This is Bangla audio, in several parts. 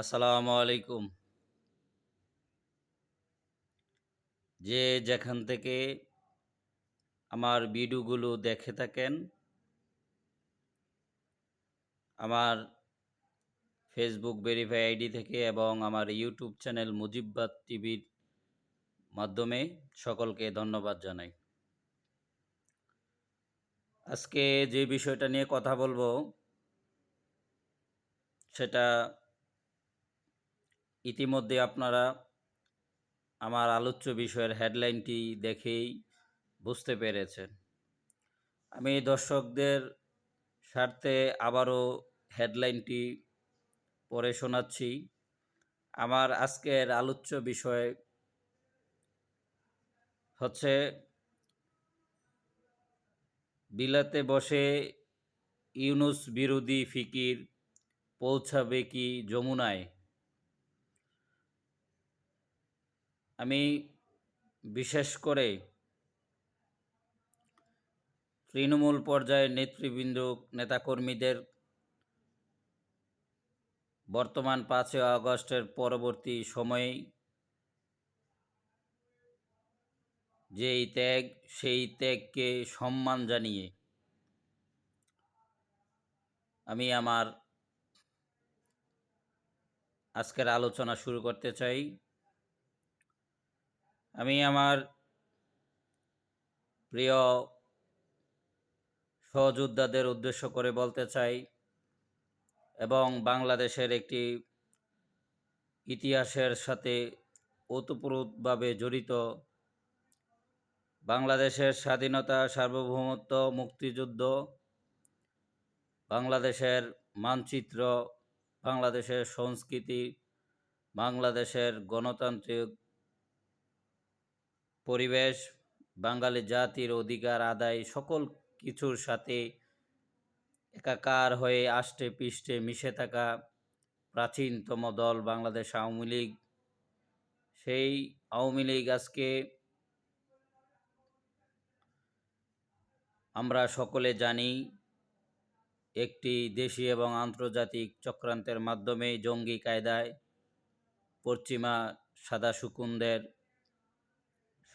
আসসালামু আলাইকুম। যে যেখান থেকে আমার ভিডিওগুলো দেখে থাকেন, আমার ফেসবুক ভেরিফাই আইডি থেকে এবং আমার ইউটিউব চ্যানেল মুজিববাদ টিভির মাধ্যমে সকলকে ধন্যবাদ জানাই। আজকে যে বিষয়টা নিয়ে কথা বলব, সেটা ইতিমধ্যে আপনারা আমার আলোচ্য বিষয়ের হেডলাইনটি দেখেই বুঝতে পেরেছেন। আমি দর্শকদের স্বার্থে আবারও হেডলাইনটি পড়ে শোনাচ্ছি। আমার আজকের আলোচ্য বিষয় হচ্ছে, বিলাতে বসে ইউনুস বিরোধী ফিকির পৌঁছাবে কি যমুনায়? আমি বিশেষ করে তৃণমূল পর্যায়ের নেতৃবৃন্দ, নেতাকর্মীদের বর্তমান পাঁচই আগস্টের পরবর্তী সময়ে যেই ত্যাগ, সেই ত্যাগকে সম্মান জানিয়ে আমি আমার আজকের আলোচনা শুরু করতে চাই। আমি আমার প্রিয় সহযোদ্ধাদের উদ্দেশ্য করে বলতে চাই, এবং বাংলাদেশের একটি ইতিহাসের সাথে ওতপ্রোতভাবে জড়িত, বাংলাদেশের স্বাধীনতা, সার্বভৌমত্ব, মুক্তিযুদ্ধ, বাংলাদেশের মানচিত্র, বাংলাদেশের সংস্কৃতি, বাংলাদেশের গণতান্ত্রিক পরিবেশ, বাঙালি জাতির অধিকার আদায়, সকল কিছুর সাথে একাকার হয়ে আষ্টে পৃষ্ঠে মিশে থাকা প্রাচীনতম দল বাংলাদেশ আওয়ামী লীগ। সেই আওয়ামী লীগ আজকে আমরা সকলে জানি, একটি দেশি এবং আন্তর্জাতিক চক্রান্তের মাধ্যমে জঙ্গি কায়দায় পশ্চিমা সাদা শুকুনদের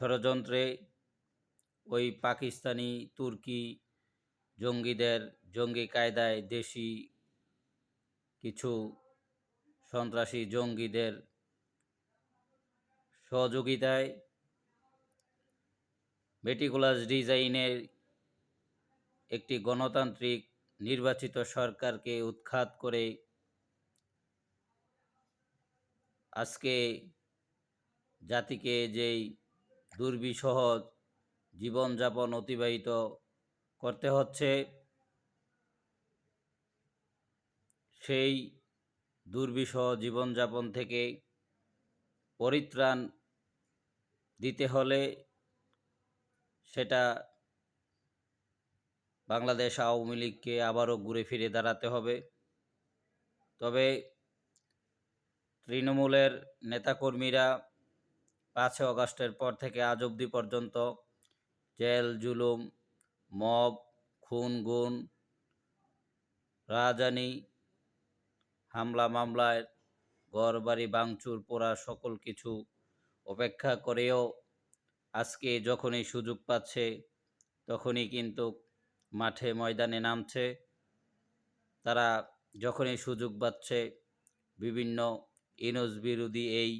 ষড়যন্ত্রে ওই পাকিস্তানি, তুর্কি জঙ্গিদের, জঙ্গি কায়দায় দেশি কিছু সন্ত্রাসী জঙ্গিদের সহযোগিতায় মেটিকুলাস ডিজাইনের একটি গণতান্ত্রিক নির্বাচিত সরকারকে উৎখাত করে আজকে জাতিকে যেই দুর্বিষহ জীবনযাপন অতিবাহিত করতে হচ্ছে। সেই দুর্বিষহ জীবনযাপন থেকে পরিত্রাণ দিতে হলে সেটা বাংলাদেশ আওয়ামী লীগকে আবারও ঘুরে ফিরে দাঁড়াতে হবে। তবে তৃণমূলের নেতাকর্মীরা পাঁচই অগস্টের পর থেকে আজ অবধি পর্যন্ত জেল, জুলুম, মব, খুন, গুণ, রাজানি, হামলা, মামলায় ঘর বাড়ি ভাঙচুর, পোড়া সকল কিছু অপেক্ষা করেও আজকে যখনই সুযোগ পাচ্ছে, তখনই কিন্তু মাঠে ময়দানে নামছে। তারা যখনই সুযোগ পাচ্ছে, বিভিন্ন ইনুস বিরোধী এই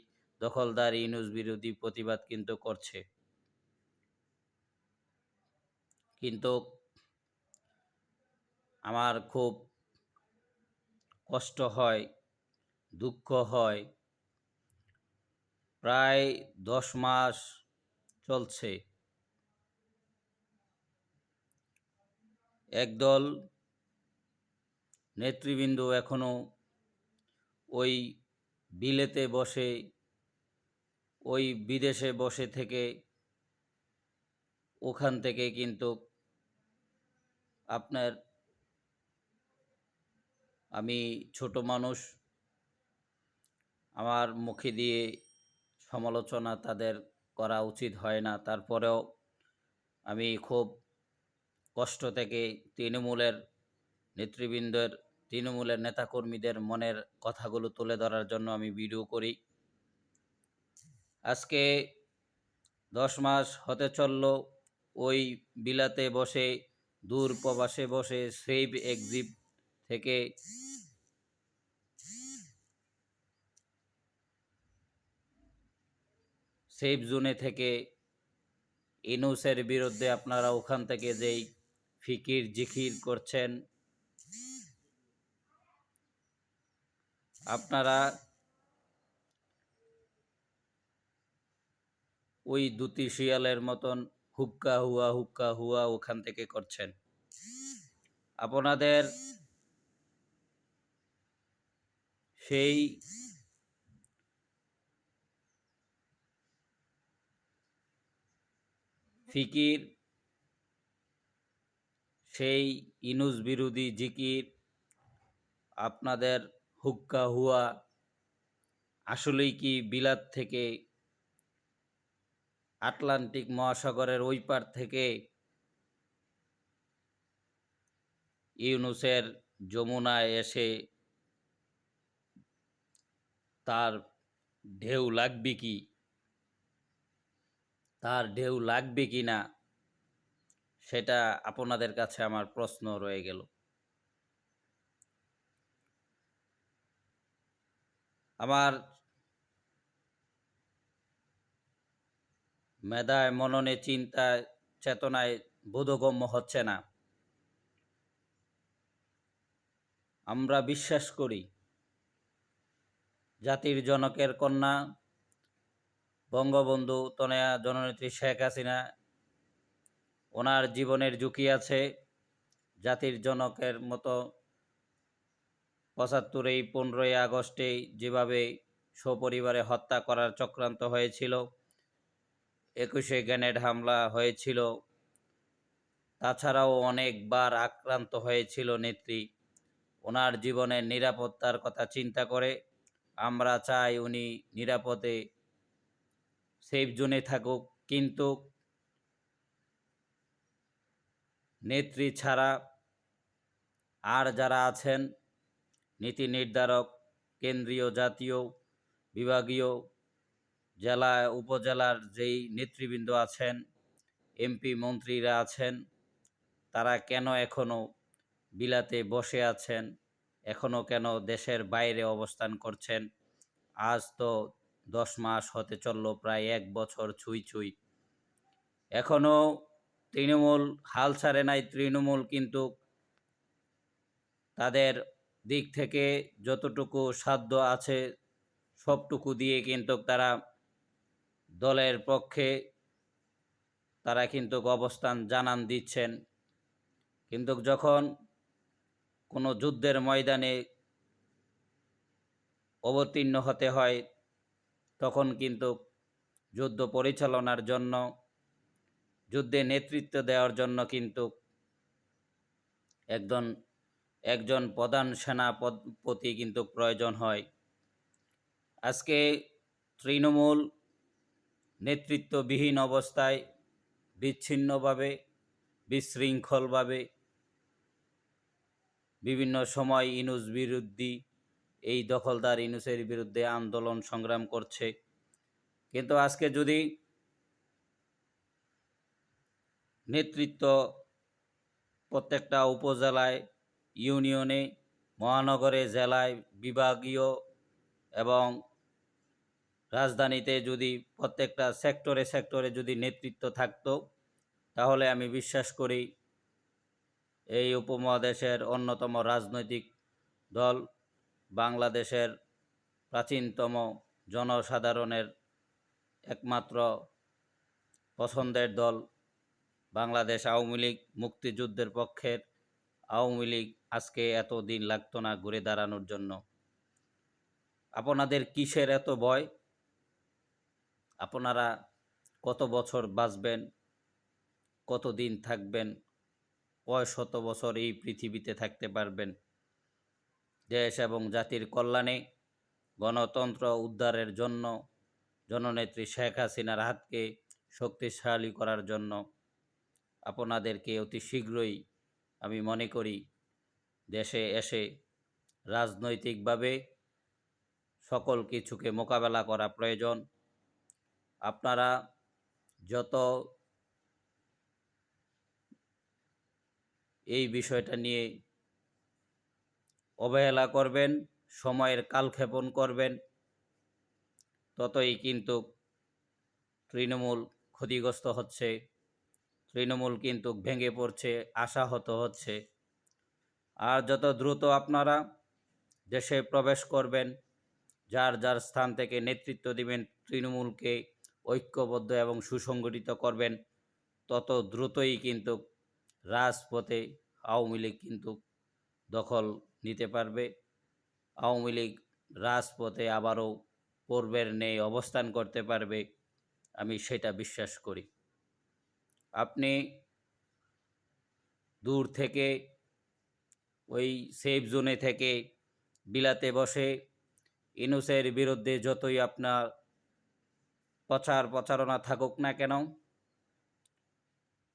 দখলদার ইনুস বিরোধী প্রতিবাদ কিন্তু করছে। কিন্তু আমার খুব কষ্ট হয়, দুঃখ হয়, প্রায় দশ মাস চলছে। একদল নেতৃবৃন্দ এখনও ওই বিলেতে বসে ওই বিদেশে বসে থেকে ওখান থেকে কিন্তু আপনার আমি ছোট মানুষ, আমার মুখে দিয়ে সমালোচনা তাদের করা উচিত হয় না। তারপরেও আমি খুব কষ্ট থেকে তৃণমূলের নেতৃবৃন্দের, তৃণমূলের নেতাকর্মীদের মনের কথাগুলো তুলে ধরার জন্য আমি ভিডিও করি। আজকে দশ মাস হতে চলল, ওই বিলাতে বসে দূর প্রবাসে বসে সেভ এক্সিপ থেকে সেফ জোনে থেকে ইনুসের বিরুদ্ধে আপনারা ওখান থেকে যেই ফিকির জিকির করছেন, আপনারা ওই দুটি শিয়ালের মতন হুক্কা হুয়া হুক্কা হুয়া ওখান থেকে করছেন। আপনাদের সেই ফিকির, সেই ইনুস বিরোধী জিকির, আপনাদের হুক্কা হুয়া আসলেই কি বিলাত থেকে আটলান্টিক মহাসাগরের ওই পার থেকে ইউনুসের যমুনায় এসে তার ঢেউ লাগবে কি? তার ঢেউ লাগবে কি না? সেটা আপনাদের কাছে আমার প্রশ্ন রয়ে গেল। আমার মেধায়, মননে, চিন্তায়, চেতনায় বোধগম্য হচ্ছে না। আমরা বিশ্বাস করি, জাতির জনকের কন্যা, বঙ্গবন্ধু তনয়া জননেত্রী শেখ হাসিনা, ওনার জীবনের ঝুঁকি আছে, জাতির জনকের মতো পঁচাত্তরেই, পনেরোই আগস্টে যেভাবে সপরিবারে হত্যা করার চক্রান্ত হয়েছিল একুশে গ্রেনেড হামলা হয়েছিল। তাছাড়াও অনেকবার আক্রান্ত হয়েছিল নেত্রী। ওনার জীবনের নিরাপত্তার কথা চিন্তা করে আমরা চাই উনি নিরাপদে সেফ জোনে থাকুক। কিন্তু নেত্রী ছাড়া আর যারা আছেন, নীতি নির্ধারক, কেন্দ্রীয় জাতীয়, বিভাগীয় জেলা, উপজেলার যেই নেতৃবৃন্দ আছেন, এমপি মন্ত্রীরা আছেন, তারা কেন এখনও বিলাতে বসে আছেন এখনও কেন দেশের বাইরে অবস্থান করছেন, আজ তো দশ মাস হতে চলল, প্রায় এক বছর ছুঁই ছুঁই। এখনও তৃণমূল, হাল ছাড়ে নাই তৃণমূল, কিন্তু তাদের দিক থেকে যতটুকু সাধ্য আছে, সবটুকু দিয়ে কিন্তু তারা দলের পক্ষে তারা কিন্তু অবস্থান জানান দিচ্ছেন। কিন্তু যখন কোনো যুদ্ধের ময়দানে অবতীর্ণ হতে হয়, তখন কিন্তু যুদ্ধ পরিচালনার জন্য, যুদ্ধে নেতৃত্ব দেওয়ার জন্য কিন্তু একজন একজন প্রধান সেনাপতি কিন্তু প্রয়োজন হয়। আজকে তৃণমূল নেতৃত্ববিহীন অবস্থায়, বিচ্ছিন্নভাবে, বিশৃঙ্খলভাবে, বিভিন্ন সময় ইনুস বিরুদ্ধী, এই দখলদার ইনুসের বিরুদ্ধে আন্দোলন সংগ্রাম করছে। কিন্তু আজকে যদি নেতৃত্ব প্রত্যেকটা উপজেলায়, ইউনিয়নে, মহানগরে, জেলায় বিভাগীয় এবং রাজধানীতে যদি প্রত্যেকটা সেক্টরে সেক্টরে যদি নেতৃত্ব থাকতো, তাহলে আমি বিশ্বাস করি এই উপমহাদেশের অন্যতম রাজনৈতিক দল বাংলাদেশের প্রাচীনতম জনসাধারণের একমাত্র পছন্দের দল। বাংলাদেশ আওয়ামী লীগ মুক্তিযুদ্ধের পক্ষের আওয়ামী লীগ আজকে এত দিন লাগতো না ঘুরে দাঁড়ানোর জন্য। আপনাদের কিসের এত ভয়? আপনারা কত বছর বাঁচবেন কত দিন থাকবেন, কয় শত বছর এই পৃথিবীতে থাকতে পারবেন? দেশ এবং জাতির কল্যাণে, গণতন্ত্র উদ্ধারের জন্য, জননেত্রী শেখ হাসিনার হাতকে শক্তিশালী করার জন্য আপনাদেরকে অতি শীঘ্রই আমি মনে করি দেশে এসে রাজনৈতিকভাবে সকল কিছুকে মোকাবেলা করা প্রয়োজন। আপনারা যত এই বিষয়টা নিয়ে অবহেলা করবেন, সময়ের কালক্ষেপণ করবেন, ততই কিন্তু তৃণমূল ক্ষতিগ্রস্ত হচ্ছে, তৃণমূল কিন্তু ভেঙে পড়ছে, আশাহত হচ্ছে। আর যত দ্রুত আপনারা দেশে প্রবেশ করবেন, যার যার স্থান থেকে নেতৃত্ব দিবেন তৃণমূলকে ঐক্যবদ্ধ এবং সুসংগঠিত করবেন, তত দ্রুতই কিন্তু রাজপথে আওয়ামী লীগ কিন্তু দখল নিতে পারবে। আওয়ামী লীগ রাজপথে আবারও পূর্বের নেই অবস্থান করতে পারবে, আমি সেটা বিশ্বাস করি। আপনি দূর থেকে, ওই সেফ জোনে থেকে বিলাতে বসে, ইনুসের বিরুদ্ধে যতই আপনার প্রচার প্রচারণা থাকুক না কেন,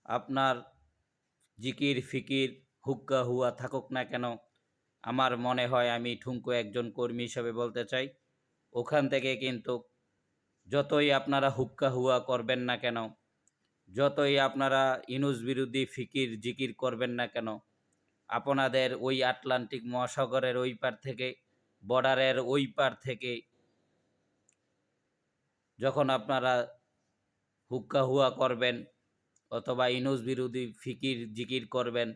আপনার জিকির, ফিকির, হুক্কা হুয়া থাকুক না কেন, আমার মনে হয় আমি ঠুঙ্কু একজন কর্মী হিসেবে বলতে চাই। ওখান থেকে কিন্তু যতই আপনারা হুক্কা হুয়া করবেন না কেন, যতই আপনারা ইনুস বিরোধী ফিকির, জিকির করবেন না কেন, আপনাদের ওই আটলান্টিক মহাসাগরের ওই পার থেকে, বর্ডারের ওই পার থেকে যখন আপনারা হুক্কা হুয়া করবেন অথবা ইনুস বিরোধী ফিকির জিকির করবেন,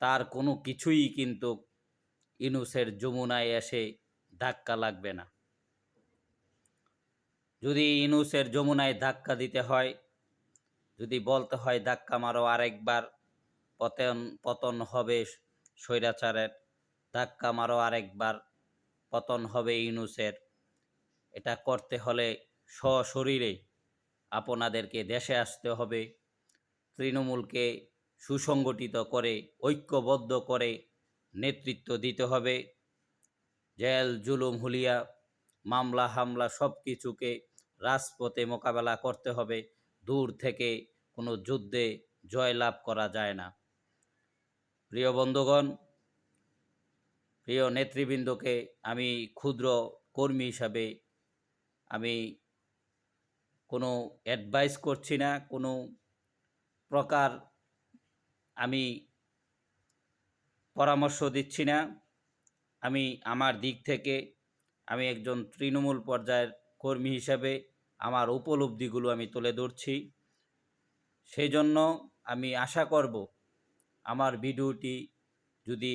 তার কোনো কিছুই কিন্তু ইনুসের যমুনায় এসে ধাক্কা লাগবে না। যদি ইনুসের যমুনায় ধাক্কা দিতে হয়, যদি বলতে হয় ধাক্কা মারো আরেকবার, পতন পতন হবে স্বৈরাচারের, ধাক্কা মারো আরেকবার, পতন হবে ইনুসের, এটা করতে হলে সশরীরে আপনাদেরকে দেশে আসতে হবে। তৃণমূলকে সুসংগঠিত করে, ঐক্যবদ্ধ করে নেতৃত্ব দিতে হবে। জেল, জুলুম, হুলিয়া, মামলা, হামলা সব কিছুকে রাজপথে মোকাবেলা করতে হবে। দূর থেকে কোনো যুদ্ধে জয়লাভ করা যায় না। প্রিয় বন্ধুগণ, প্রিয় নেতৃবৃন্দকে আমি ক্ষুদ্র কর্মী হিসাবে আমি কোনো অ্যাডভাইস করছি না, কোনো প্রকার আমি পরামর্শ দিচ্ছি না। আমি আমার দিক থেকে আমি একজন তৃণমূল পর্যায়ের কর্মী হিসাবে আমার উপলব্ধিগুলো আমি তুলে ধরছি। সেই জন্য আমি আশা করব আমার ভিডিওটি যদি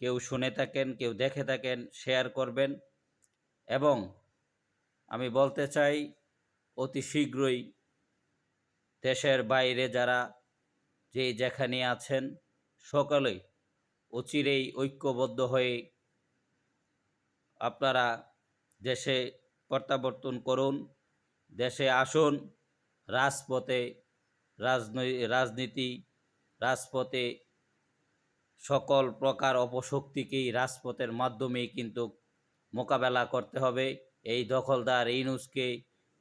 কেউ শুনে থাকেন, কেউ দেখে থাকেন শেয়ার করবেন। এবং আমি বলতে চাই অতি শীঘ্রই দেশের বাইরে যারা যে যেখানে আছেন সকলেই অচিরেই ঐক্যবদ্ধ হয়ে আপনারা দেশে প্রত্যাবর্তন করুন, দেশে আসুন, রাজপথে রাজনৈ, রাজনীতি, রাজপথে সকল প্রকার অপশক্তিকেই রাজপথের মাধ্যমেই কিন্তু মোকাবেলা করতে হবে। এই দখলদার ইনুসকে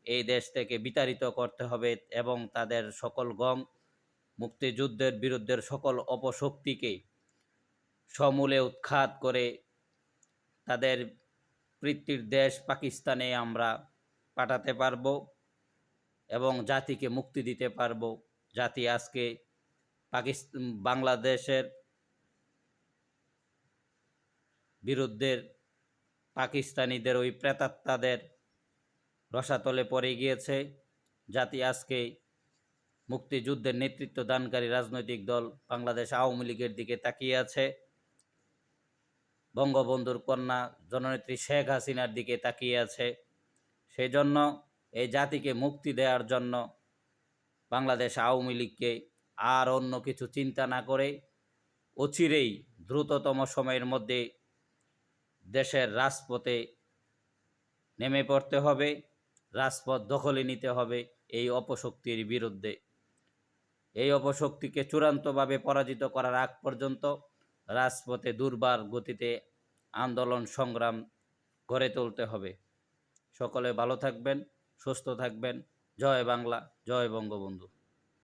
এই দেশ থেকে বিতাড়িত করতে হবে এবং তাদের সকল গম মুক্তিযুদ্ধের বিরুদ্ধের সকল অপশক্তিকে সমূলে উৎখাত করে তাদের পৃথিবীর দেশ পাকিস্তানে আমরা পাঠাতে পারব এবং জাতিকে মুক্তি দিতে পারব। জাতি আজকে পাকিস্তান বাংলাদেশের বিরুদ্ধের পাকিস্তানিদের ওই প্রেতাত্মাদের রসাতলে পড়ে গিয়েছে। জাতি আজকে মুক্তিযুদ্ধের নেতৃত্ব দানকারী রাজনৈতিক দল বাংলাদেশ আওয়ামী লীগের দিকে তাকিয়ে আছে। বঙ্গবন্ধুর কন্যা জননেত্রী শেখ হাসিনার দিকে তাকিয়ে আছে। সেই জন্য এই জাতিকে মুক্তি দেওয়ার জন্য বাংলাদেশ আওয়ামী লীগকে আর অন্য কিছু চিন্তা না করে অচিরেই দ্রুততম সময়ের মধ্যে দেশের রাজপথে নেমে পড়তে হবে। রাজপথ দখলে নিতে হবে এই অপশক্তির বিরুদ্ধে। এই অপশক্তিকে চূড়ান্তভাবে পরাজিত করার আগ পর্যন্ত রাজপথে দুর্বার গতিতে আন্দোলন সংগ্রাম গড়ে তুলতে হবে। সকলে ভালো থাকবেন, সুস্থ থাকবেন। জয় বাংলা, জয় বঙ্গবন্ধু।